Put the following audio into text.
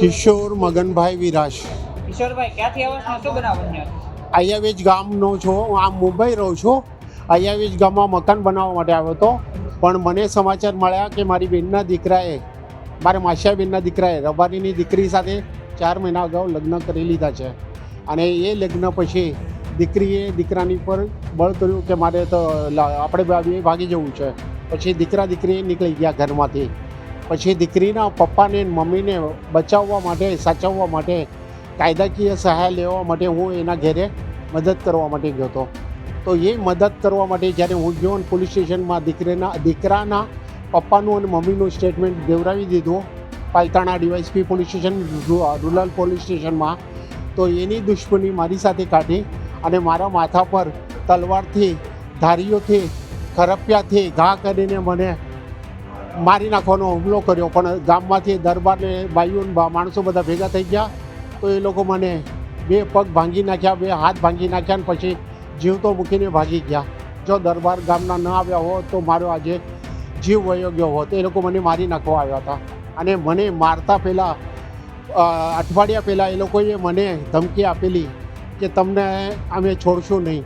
કિશોર મગનભાઈ વિરાશ. કિશોરભાઈ ક્યાંથી આવો છો? શું ગામનો છું. હું આમ મુંબઈ રહું છું. અયાવેજ ગામમાં મકાન બનાવવા માટે આવ્યો હતો. પણ મને સમાચાર મળ્યા કે મારી બેનના દીકરાએ મારા માસિયા બેનના દીકરાએ રબારીની દીકરી સાથે ચાર મહિના અગાઉ લગ્ન કરી લીધા છે. અને એ લગ્ન પછી દીકરીએ દીકરાની પર બળ કર્યું કે મારે તો આપણે ભાગી જવું છે. પછી દીકરા દીકરી નીકળી ગયા ઘરમાંથી. પછી દીકરીના પપ્પાને મમ્મીને બચાવવા માટે, સાચવવા માટે, કાયદાકીય સહાય લેવા માટે હું એના ઘેરે મદદ કરવા માટે ગયો હતો. તો એ મદદ કરવા માટે જ્યારે હું ગયો અને પોલીસ સ્ટેશનમાં દીકરીના, દીકરાના પપ્પાનું અને મમ્મીનું સ્ટેટમેન્ટ દેવરાવી દીધું, Palitana DYSP police station rural police સ્ટેશનમાં, તો એની દુશ્મની મારી સાથે કાઢી અને મારા માથા પર તલવારથી, ધારીઓથી, ખરપિયાથી ઘા કરીને મને મારી નાખવાનો હુમલો કર્યો, પણ ગામમાંથી દરબારને ભાઈઓ માણસો બધા ભેગા થઈ ગયા. તો એ લોકો મને બે પગ ભાંગી નાખ્યા, બે હાથ ભાંગી નાખ્યા ને પછી જીવતો મૂકીને ભાગી ગયા. જો દરબાર ગામના ન આવ્યા હોત તો મારો આજે જીવ વયો ગયો હોત. એ લોકો મને મારી નાખવા આવ્યા હતા. અને મને મારતા પહેલાં અઠવાડિયા પહેલાં એ લોકોએ મને ધમકી આપેલી કે તમને અમે છોડશું નહીં.